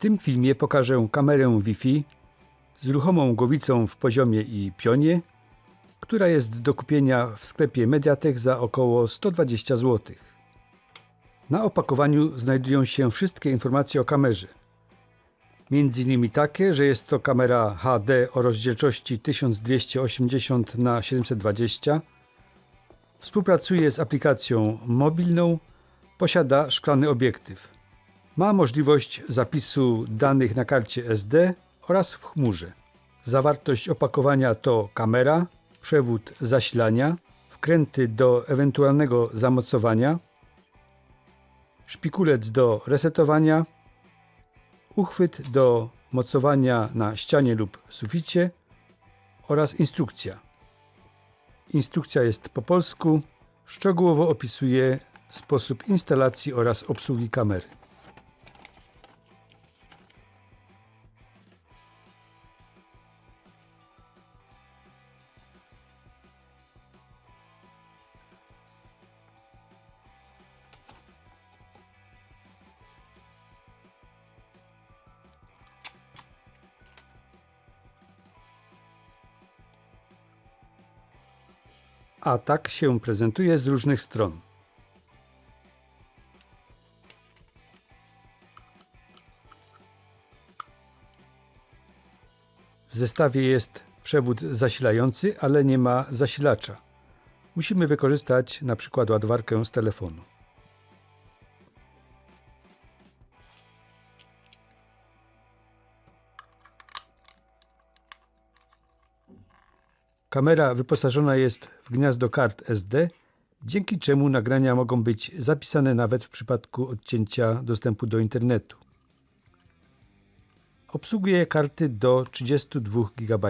tym filmie pokażę kamerę Wi-Fi z ruchomą głowicą w poziomie i pionie, która jest do kupienia w sklepie Mediatek za około 120 zł. Na opakowaniu znajdują się wszystkie informacje o kamerze. Między innymi takie, że jest to kamera HD o rozdzielczości 1280 x 720 Współpracuje z aplikacją mobilną, posiada szklany obiektyw. Ma możliwość zapisu danych na karcie SD oraz w chmurze. Zawartość opakowania to kamera, przewód zasilania, wkręty do ewentualnego zamocowania, szpikulec do resetowania, uchwyt do mocowania na ścianie lub suficie oraz instrukcja. Instrukcja jest po polsku, szczegółowo opisuje sposób instalacji oraz obsługi kamery. A tak się prezentuje z różnych stron. W zestawie jest przewód zasilający, ale nie ma zasilacza. Musimy wykorzystać na przykład ładowarkę z telefonu. Kamera wyposażona jest w gniazdo kart SD, dzięki czemu nagrania mogą być zapisane nawet w przypadku odcięcia dostępu do internetu. Obsługuje karty do 32 GB.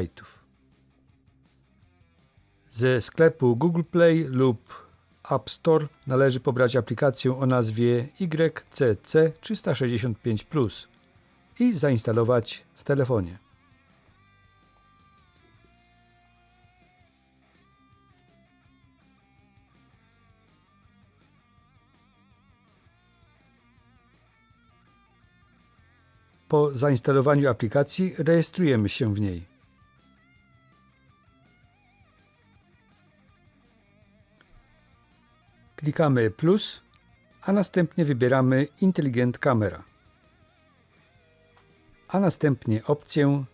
Ze sklepu Google Play lub App Store należy pobrać aplikację o nazwie YCC 365 Plus i zainstalować w telefonie. Po zainstalowaniu aplikacji rejestrujemy się w niej. Klikamy plus, a następnie wybieramy Intelligent Camera. A następnie opcję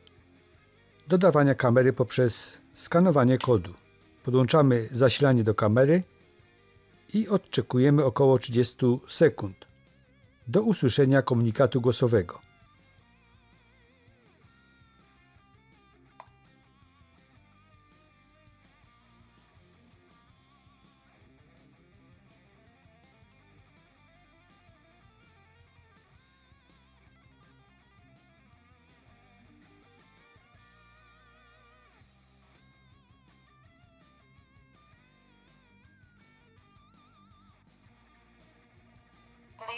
dodawania kamery poprzez skanowanie kodu. Podłączamy zasilanie do kamery i odczekujemy około 30 sekund do usłyszenia komunikatu głosowego.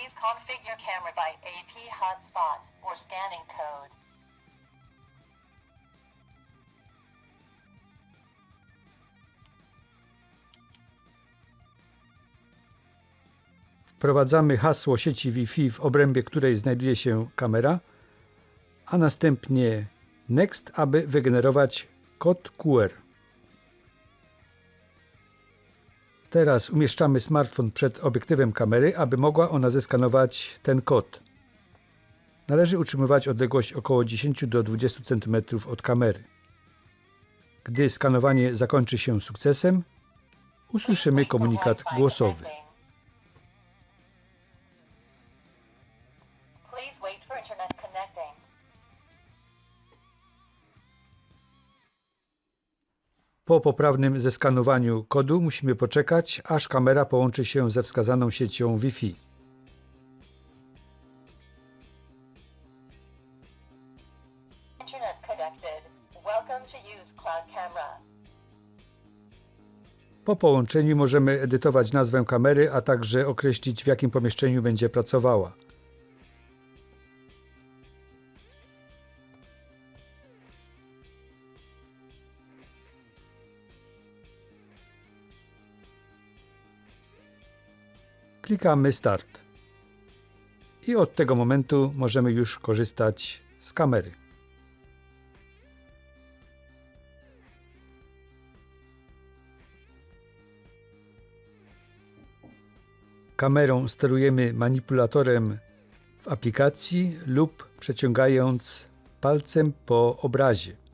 Please configure camera by AP hotspot or scanning code. Wprowadzamy hasło sieci Wi-Fi, w obrębie której znajduje się kamera, a następnie Next, aby wygenerować kod QR. Teraz umieszczamy smartfon przed obiektywem kamery, aby mogła ona zeskanować ten kod. Należy utrzymywać odległość około 10 do 20 cm od kamery. Gdy skanowanie zakończy się sukcesem, usłyszymy komunikat głosowy. Po poprawnym zeskanowaniu kodu musimy poczekać, aż kamera połączy się ze wskazaną siecią Wi-Fi. Po połączeniu możemy edytować nazwę kamery, a także określić w jakim pomieszczeniu będzie pracowała. Klikamy Start. i od tego momentu możemy już korzystać z kamery. Kamerą sterujemy manipulatorem w aplikacji lub przeciągając palcem po obrazie.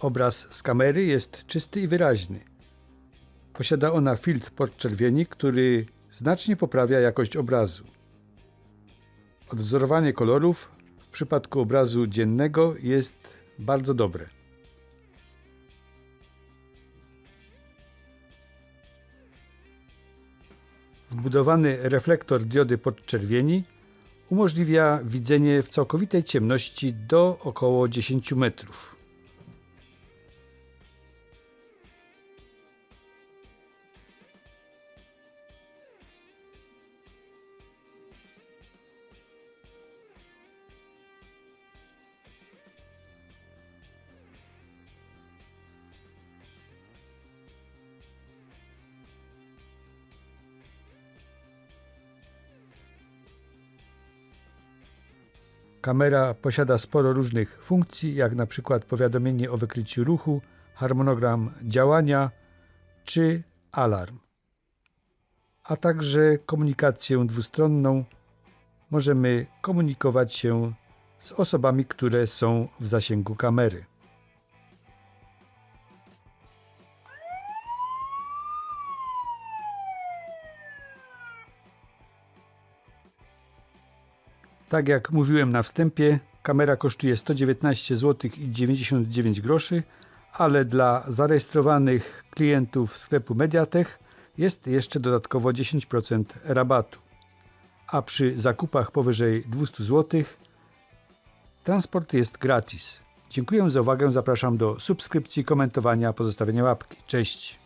Obraz z kamery jest czysty i wyraźny. Posiada ona filtr podczerwieni, który znacznie poprawia jakość obrazu. Odwzorowanie kolorów w przypadku obrazu dziennego jest bardzo dobre. Wbudowany reflektor diody podczerwieni umożliwia widzenie w całkowitej ciemności do około 10 metrów. Kamera posiada sporo różnych funkcji, jak na przykład powiadomienie o wykryciu ruchu, harmonogram działania czy alarm. A także komunikację dwustronną. Możemy komunikować się z osobami, które są w zasięgu kamery. Tak jak mówiłem na wstępie, kamera kosztuje 119 zł i 99 groszy, ale dla zarejestrowanych klientów sklepu Mediatek jest jeszcze dodatkowo 10% rabatu. A przy zakupach powyżej 200 zł transport jest gratis. Dziękuję za uwagę, zapraszam do subskrypcji, komentowania, pozostawienia łapki. Cześć!